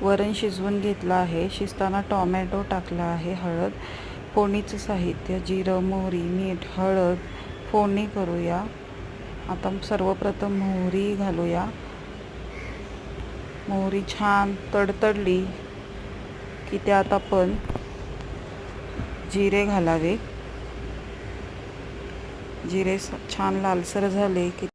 वरण शिजवून घेतलं आहे. शिजताना टॉमॅटो टाकला आहे हळद फोडणीचं साहित्य जिरं मोहरी मीठ हळद फोडणी करूया. आता सर्वप्रथम मोहरी घालूया. मोहरी छान तडतडली की त्यात आपण जिरे घालावे. जिरे स- छान लालसर झाले की